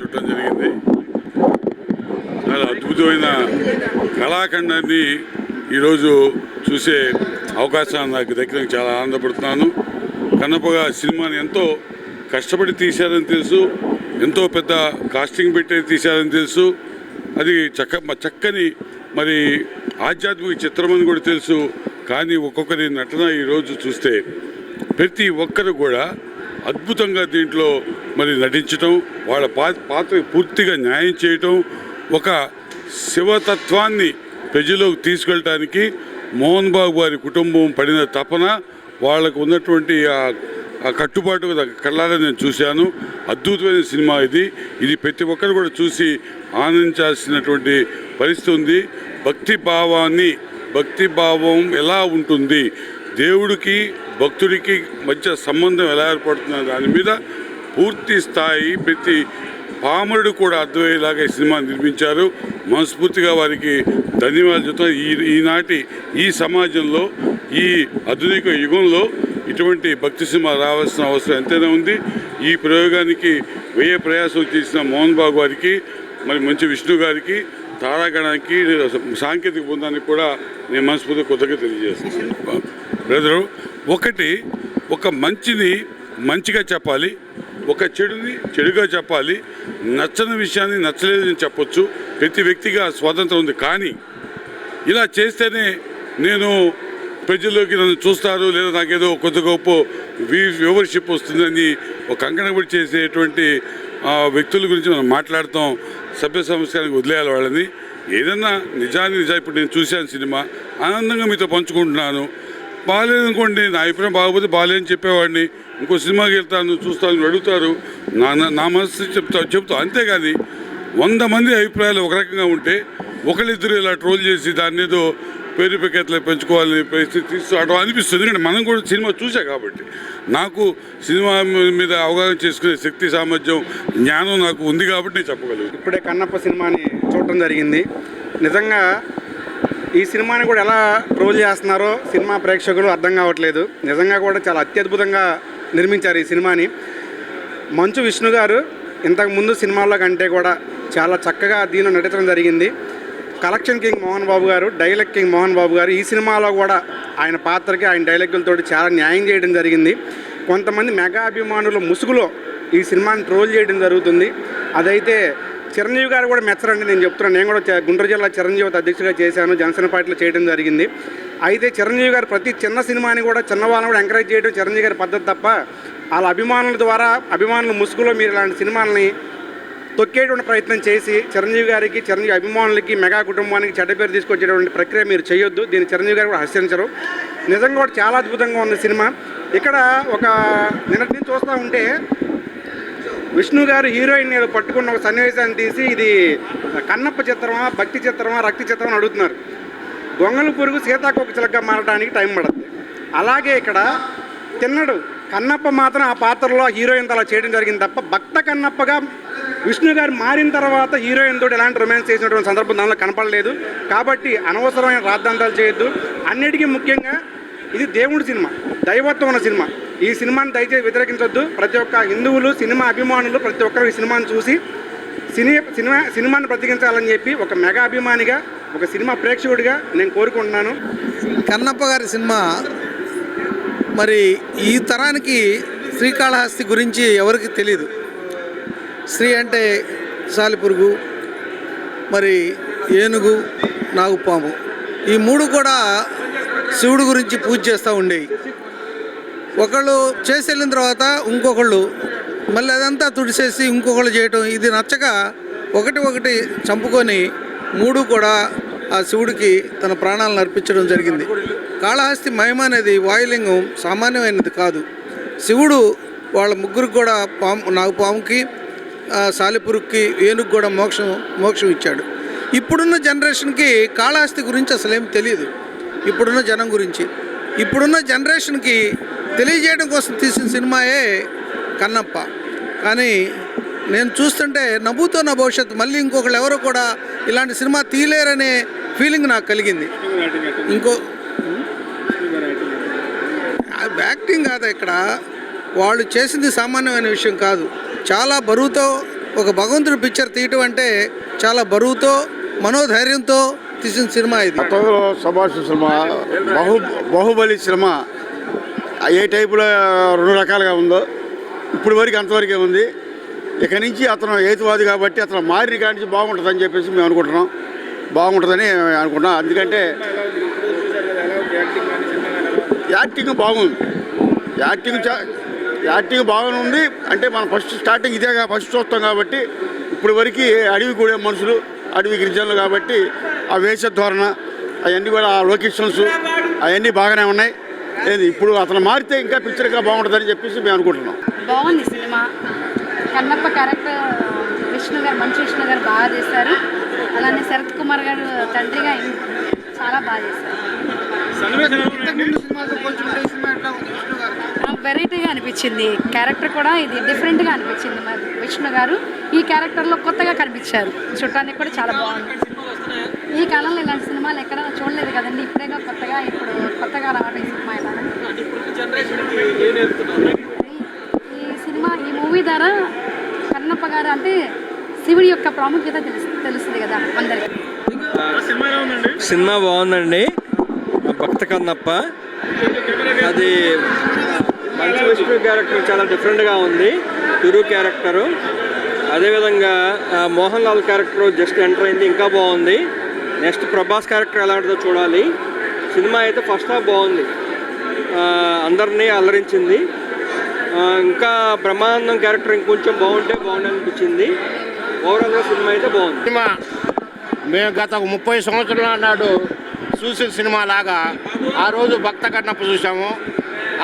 చూడటం జరిగింది. చాలా అద్భుతమైన కళాఖండాన్ని ఈరోజు చూసే అవకాశం నాకు దగ్గర చాలా ఆనందపడుతున్నాను. కన్నప్పగా సినిమాని ఎంతో కష్టపడి తీశారని తెలుసు. ఎంతో పెద్ద కాస్టింగ్ పెట్టి తీశారని తెలుసు. అది చక్క మ- చక్కని మరి ఆధ్యాత్మిక చిత్రం అని కూడా తెలుసు. కానీ ఒక్కొక్కరి నటన ఈరోజు చూస్తే ప్రతి ఒక్కరు కూడా అద్భుతంగా దీంట్లో మరి నటించటం వాళ్ళ పాత్ర పూర్తిగా న్యాయం చేయటం ఒక శివతత్వాన్ని ప్రజలోకి తీసుకెళ్ళటానికి మోహన్ బాబు వారి కుటుంబం పడిన తపన వాళ్ళకు ఉన్నటువంటి ఆ కట్టుబాటు కళ్ళారా నేను చూశాను. అద్భుతమైన సినిమా ఇది. ఇది ప్రతి ఒక్కరు కూడా చూసి ఆనందించాల్సినటువంటి పరిస్థితి ఉంది. భక్తి భావాన్ని భక్తి భావం ఎలా ఉంటుంది? దేవుడికి భక్తుడికి మధ్య సంబంధం ఎలా ఏర్పడుతున్న దాని మీద పూర్తి స్థాయి ప్రతి పామరుడు కూడా అర్థమయ్యేలాగా ఈ సినిమా నిర్మించారు. మనస్ఫూర్తిగా వారికి ధన్యవాదాలు చెప్తాను ఈ ఈనాటి ఈ సమాజంలో ఈ ఆధునిక యుగంలో ఇటువంటి భక్తి సినిమా రావాల్సిన అవసరం ఎంతైనా ఉంది. ఈ ప్రయోగానికి వ్యయ ప్రయాసం చేసిన మోహన్ బాబు గారికి మరి మంచి విష్ణు గారికి తారాగణానికి సాంకేతిక బృందానికి కూడా నేను మనస్ఫూర్తిగా కొత్తగా తెలియజేస్తున్నాను. బ్రదరు ఒకటి ఒక మంచిని మంచిగా చెప్పాలి. ఒక చెడుని చెడుగా చెప్పాలి. నచ్చని విషయాన్ని నచ్చలేదని చెప్పొచ్చు. ప్రతి వ్యక్తిగా స్వాతంత్రం ఉంది. కానీ ఇలా చేస్తేనే నేను ప్రజల్లోకి నన్ను చూస్తారు. లేదా నాకేదో కొద్ది గొప్ప వ్యూవర్షిప్ వస్తుందని ఒక కంకణపడి చేసేటువంటి వ్యక్తుల గురించి మనం మాట్లాడతాం. సభ్య సంస్కారానికి వదిలేయాలి వాళ్ళని. ఏదన్నా నిజాన్ని నిజా ఇప్పుడు నేను చూశాను సినిమా. ఆనందంగా మీతో పంచుకుంటున్నాను. బాగాలేదనుకోండి నా అభిప్రాయం బాగోపోతే బాగాలేదని చెప్పేవాడిని. ఇంకో సినిమాకి వెళ్తాను చూస్తాను అడుగుతారు. నా నా- నా మనసు చెప్తా చెప్తా. అంతేగాని వంద మంది అభిప్రాయాలు ఒక రకంగా ఉంటే ఒకళ్ళిద్దరు ఇలా ట్రోల్ చేసి దాన్ని ఏదో పేరు పెకెట్లు పెంచుకోవాలని పరిస్థితి తీసుకురావడం అనిపిస్తుంది. ఎందుకంటే మనం కూడా సినిమా చూసా కాబట్టి. నాకు సినిమా మీద అవగాహన చేసుకునే శక్తి సామర్థ్యం జ్ఞానం నాకు ఉంది కాబట్టి నేను చెప్పగలను. ఇప్పుడే కన్నప్ప సినిమాని చూడటం జరిగింది. నిజంగా ఈ సినిమాని కూడా ఎలా ట్రోల్ చేస్తున్నారో సినిమా ప్రేక్షకులు అర్థం కావట్లేదు. నిజంగా కూడా చాలా అత్యద్భుతంగా నిర్మించారు ఈ సినిమాని. మంచు విష్ణు గారు ఇంతకు ముందు సినిమాల్లో కంటే కూడా చాలా చక్కగా దీనిలో నటించడం జరిగింది. కలెక్షన్ కింగ్ మోహన్ బాబు గారు డైలాగ్ కింగ్ మోహన్ బాబు గారు ఈ సినిమాలో కూడా ఆయన పాత్రకి ఆయన డైలాగులతో చాలా న్యాయం చేయడం జరిగింది. కొంతమంది మెగా అభిమానుల ముసుగులో ఈ సినిమాని ట్రోల్ చేయడం జరుగుతుంది. అదైతే చిరంజీవి గారు కూడా మెచ్చరండి నేను చెప్తున్నాను నేను కూడా చ- గుంటూరు జిల్లా చిరంజీవి అధ్యక్షుడిగా చేశాను. జనసేన పార్టీలో చేయడం జరిగింది. అయితే చిరంజీవి గారు ప్రతి చిన్న సినిమాని కూడా చిన్న వాళ్ళని కూడా ఎంకరేజ్ చేయడం చిరంజీవి గారి పద్ధతి తప్ప వాళ్ళ అభిమానుల ద్వారా అభిమానుల ముసుగులో మీరు ఇలాంటి సినిమాలని తొక్కేటువంటి ప్రయత్నం చేసి చిరంజీవి గారికి చిరంజీవి అభిమానులకి మెగా కుటుంబానికి చెడ్డ పేరు తీసుకొచ్చేటువంటి ప్రక్రియ మీరు చేయొద్దు. దీన్ని చిరంజీవి గారు కూడా హర్షించరు నిజంగా కూడా చాలా అద్భుతంగా ఉంది సినిమా. ఇక్కడ ఒక నిన్నటి నుంచి చూస్తూ ఉంటే విష్ణు గారు హీరోయిన్ ఏదో పట్టుకున్న ఒక సన్నివేశాన్ని తీసి ఇది కన్నప్ప చిత్రమా భక్తి చిత్రమా రక్తి చిత్రమా అని అడుగుతున్నారు. గొంగళ పురుగు సీతాకోక చిలక మారడానికి టైం పడుతుంది. అలాగే ఇక్కడ తిన్నడు కన్నప్ప మాత్రం ఆ పాత్రలో హీరోయిన్ అలా చేయడం జరిగింది తప్ప భక్త కన్నప్పగా విష్ణు గారు మారిన తర్వాత హీరోయిన్ తోటి ఎలాంటి రొమాన్స్ చేసినటువంటి సందర్భం దానిలో కనపడలేదు. కాబట్టి అనవసరమైన రాద్ధాంతాలు చేయొద్దు. అన్నిటికీ ముఖ్యంగా ఇది దేవుడి సినిమా దైవత్వం ఉన్న సినిమా. ఈ సినిమాని దయచేసి వ్యతిరేకించొద్దు. ప్రతి ఒక్క హిందువులు సినిమా అభిమానులు ప్రతి ఒక్కరు ఈ సినిమాని చూసి సినీ సినిమా సినిమాని బ్రతికించాలని చెప్పి ఒక మెగా అభిమానిగా ఒక సినిమా ప్రేక్షకుడిగా నేను కోరుకుంటున్నాను. కన్నప్ప గారి సినిమా మరి ఈ తరానికి శ్రీకాళహస్తి గురించి ఎవరికి తెలియదు శ్రీ అంటే సాలిపురుగు మరి ఏనుగు నాగుపాము. ఈ మూడు కూడా శివుడు గురించి పూజ చేస్తూ ఉండేవి. ఒకళ్ళు చేసి వెళ్ళిన తర్వాత ఇంకొకళ్ళు మళ్ళీ అదంతా తుడిసేసి ఇంకొకళ్ళు చేయటం ఇది నచ్చక ఒకటి ఒకటి చంపుకొని మూడు కూడా ఆ శివుడికి తన ప్రాణాలను అర్పించడం జరిగింది. కాళహస్తి మహిమ అనేది వాయులింగం సామాన్యమైనది కాదు. శివుడు వాళ్ళ ముగ్గురికి కూడా పాము నాగు పాముకి సాలిపురుక్కి ఏనుగు కూడా మోక్షం మోక్షం ఇచ్చాడు. ఇప్పుడున్న జనరేషన్కి కాళహస్తి గురించి అసలేం తెలియదు ఇప్పుడున్న జనం గురించి. ఇప్పుడున్న జనరేషన్కి తెలియజేయడం కోసం తీసిన సినిమాయే కన్నప్ప. కానీ నేను చూస్తుంటే నవ్వుతో నా భవిష్యత్తు మళ్ళీ ఇంకొకళ్ళు ఎవరు కూడా ఇలాంటి సినిమా తీయలేరనే ఫీలింగ్ నాకు కలిగింది. ఇంకో యాక్టింగ్ కాదు ఇక్కడ? వాళ్ళు చేసింది సామాన్యమైన విషయం కాదు. చాలా బరువుతో ఒక భగవంతుడి పిక్చర్ తీయటం అంటే చాలా బరువుతో మనోధైర్యంతో తీసిన సినిమా ఇది. కొత్తగా సుభాష్ సినిమా బాహు బాహుబలి సినిమా ఏ టైపులో రెండు రకాలుగా ఉందో ఇప్పుడు వరకు అంతవరకే ఉంది. ఇక నుంచి అతను హేతువాది కాబట్టి అతను మారి కానించి బాగుంటుందని చెప్పేసి మేము అనుకుంటున్నాం. బాగుంటుందని అనుకుంటున్నాం. ఎందుకంటే యాక్టింగ్ బాగుంది. యాక్టింగ్ చా- యాక్టింగ్ బాగానే ఉంది. అంటే మనం ఫస్ట్ స్టార్టింగ్ ఇదే ఫస్ట్ చూస్తాం కాబట్టి ఇప్పుడు వరకు అడవి కూడా మనుషులు అడవి గిరిజనులు కాబట్టి ఆ వేషధోరణ అవన్నీ కూడా ఆ లొకేషన్స్ అవన్నీ బాగానే ఉన్నాయి. ఇప్పుడు అతను మారితే ఇంకా పిక్చర్ ఇంకా బాగుంటుందని చెప్పేసి మేము అనుకుంటున్నాం. బాగుంది సినిమా. కన్నప్ప క్యారెక్టర్ విష్ణు గారు మంచు విష్ణు గారు బాగా చేశారు. అలానే శరత్ కుమార్ గారు తండ్రిగా చాలా బాగా చేశారు. వెరైటీగా అనిపించింది. క్యారెక్టర్ కూడా ఇది డిఫరెంట్గా అనిపించింది మరి విష్ణు గారు. ఈ క్యారెక్టర్లో కొత్తగా కనిపించారు. చూడటానికి కూడా చాలా బాగుంది. ఈ కాలంలో ఇలాంటి సినిమాలు ఎక్కడ చూడలేదు కదండి. ఇప్పుడేగా కొత్తగా ఇప్పుడు కొత్తగా రావడం ఈ సినిమా ఇలా ఈ సినిమా ఈ మూవీ ద్వారా కన్నప్ప గారు అంటే శివుడి యొక్క ప్రాముఖ్యత తెలుసు తెలుస్తుంది కదా అందరికి. సినిమా బాగుందండి. భక్త కన్నప్ప. అది మంచు విష్ణు క్యారెక్టర్ చాలా డిఫరెంట్గా ఉంది. తిరు క్యారెక్టరు. అదేవిధంగా Mohan Lal character just enter అయింది ఇంకా బాగుంది. నెక్స్ట్ ప్రభాస్ క్యారెక్టర్ ఎలా ఉంటుందో చూడాలి. సినిమా అయితే ఫస్ట్ హాఫ్ బాగుంది. అందరినీ అలరించింది. ఇంకా బ్రహ్మానందం క్యారెక్టర్ ఇంకొంచెం బాగుంటే బాగుంది అనిపించింది ఓవరాల్గా సినిమా అయితే బాగుంది. సినిమా మేము గత ఒక ముప్పై సంవత్సరాల నాడు చూసిన సినిమా లాగా ఆ రోజు భక్త కన్నప్ప చూసాము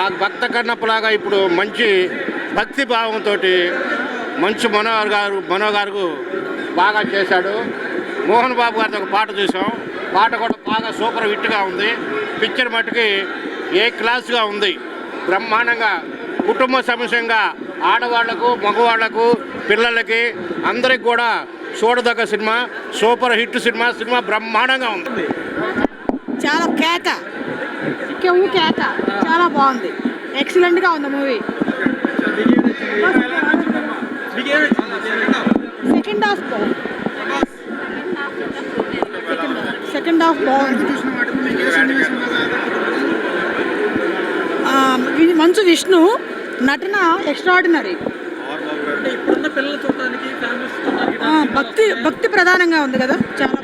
ఆ భక్త కన్నప్ప లాగా ఇప్పుడు మంచి భక్తి భావంతో మంచి మనోహర్ గారు మనో గారు బాగా చేశాడు. మోహన్ బాబు గారితో ఒక పాట చూసాం. పాట కూడా బాగా సూపర్ హిట్గా ఉంది. పిక్చర్ మట్టుకి ఏ క్లాస్గా ఉంది. బ్రహ్మాండంగా కుటుంబ సమస్యంగా ఆడవాళ్ళకు మగవాళ్ళకు పిల్లలకి అందరికి కూడా చూడదగ్గ cinema super hit cinema cinema బ్రహ్మాండంగా ఉంది. చాలా కేక. కెవ్వు కేక. చాలా బాగుంది. ఎక్సలెంట్గా ఉంది మూవీ సెకండ్ హాఫ్ హాఫ్ బాగుంది ఆ, వి- మంచు విష్ణు నటన ఎక్స్ట్రాడినరీ భక్తి భక్తి ప్రధానంగా ఉంది కదా. చాలా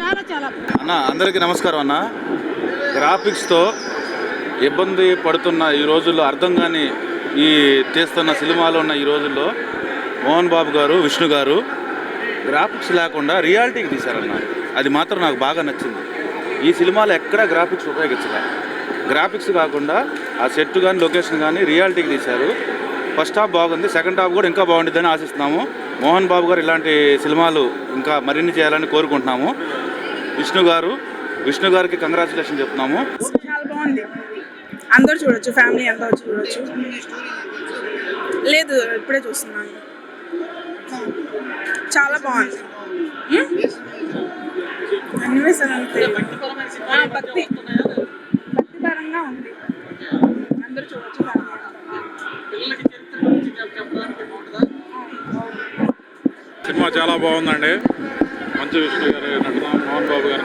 చాలా చాలా. అన్న అందరికీ నమస్కారం అన్న. గ్రాఫిక్స్తో ఇబ్బంది పడుతున్న ఈ రోజుల్లో అర్థం కాని ఈ తీస్తున్న సినిమాలో ఉన్న ఈ రోజుల్లో మోహన్ బాబు గారు విష్ణు గారు గ్రాఫిక్స్ లేకుండా రియాలిటీకి తీశారన్న. అది మాత్రం నాకు బాగా నచ్చింది. ఈ సినిమాలో ఎక్కడా గ్రాఫిక్స్ ఉపయోగించలే. గ్రాఫిక్స్ కాకుండా ఆ సెట్ కానీ లొకేషన్ కానీ రియాలిటీకి తీశారు. ఫస్ట్ హాఫ్ బాగుంది సెకండ్ హాఫ్ కూడా ఇంకా బాగుంటుందని ఆశిస్తున్నాము. మోహన్ బాబు గారు ఇలాంటి సినిమాలు ఇంకా మరిన్ని చేయాలని కోరుకుంటున్నాము. విష్ణు గారు విష్ణు గారికి కంగ్రాచులేషన్ చెప్తున్నాము. చాలా బాగుంది. అందరూ చూడొచ్చు ఫ్యామిలీ అంతా చూడొచ్చు. లేదు ఇప్పుడే చూస్తున్నాను. చాలా బాగుంది. అంతే ఆ, భక్తి. భక్తిపరంగా ఉంది. అందరూ చూడొచ్చు సినిమా చాలా బాగుందండి. మంచు విష్ణు గారి నటన మోహన్ బాబు గారి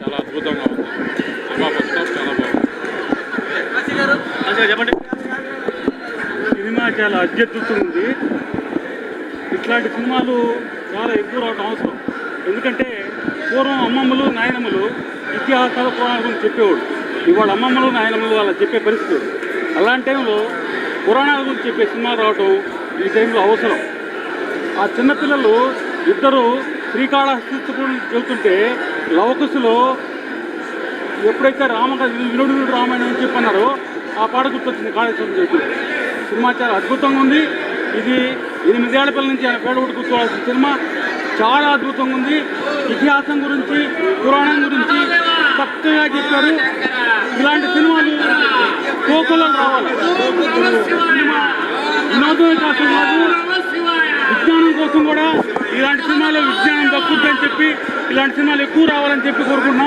చాలా అద్భుతంగా ఉంది. సినిమా ఫస్ట్ చాలా బాగుంది. సినిమా చాలా అత్యద్భుతంగా ఉంది. ఇట్లాంటి సినిమాలు చాలా ఎక్కువ రావడం అవసరం. ఎందుకంటే పూర్వం అమ్మమ్మలు నాయనమ్మలు ఇతిహాసాల పురాణాల గురించి చెప్పేవాడు ఇవాళ అమ్మమ్మలు నాయనమ్మలు అలా చెప్పే పరిస్థితి అలాంటి టైంలో పురాణాల గురించి చెప్పే సినిమా రావడం ఈ టైంలో అవసరం. ఆ చిన్నపిల్లలు ఇద్దరు శ్రీకాళహస్తి వెళ్తుంటే లవకుశలో ఎప్పుడైతే రామ వినుడు వినుడు రామాయణం అని చెప్పన్నారో ఆ పాట గుర్తొచ్చింది కాళేశ్వరం చెప్పి సినిమా చాలా అద్భుతంగా ఉంది. ఇది ఎనిమిదేళ్ళ పిల్లల నుంచి ఆయన పేడ ఒకటి కూర్చోవాల్సిన సినిమా. చాలా అద్భుతంగా ఉంది. ఇతిహాసం గురించి పురాణం గురించి చక్కగా చెప్పారు. ఇలాంటి సినిమాలు కోకులలో రావాలి. సినిమా వినోదమే కాకుండా కాదు విజ్ఞానం కోసం కూడా ఇలాంటి సినిమాలో విజ్ఞానం దక్కుద్దని చెప్పి ఇలాంటి సినిమాలు ఎక్కువ రావాలని చెప్పి కోరుకుంటున్నాం.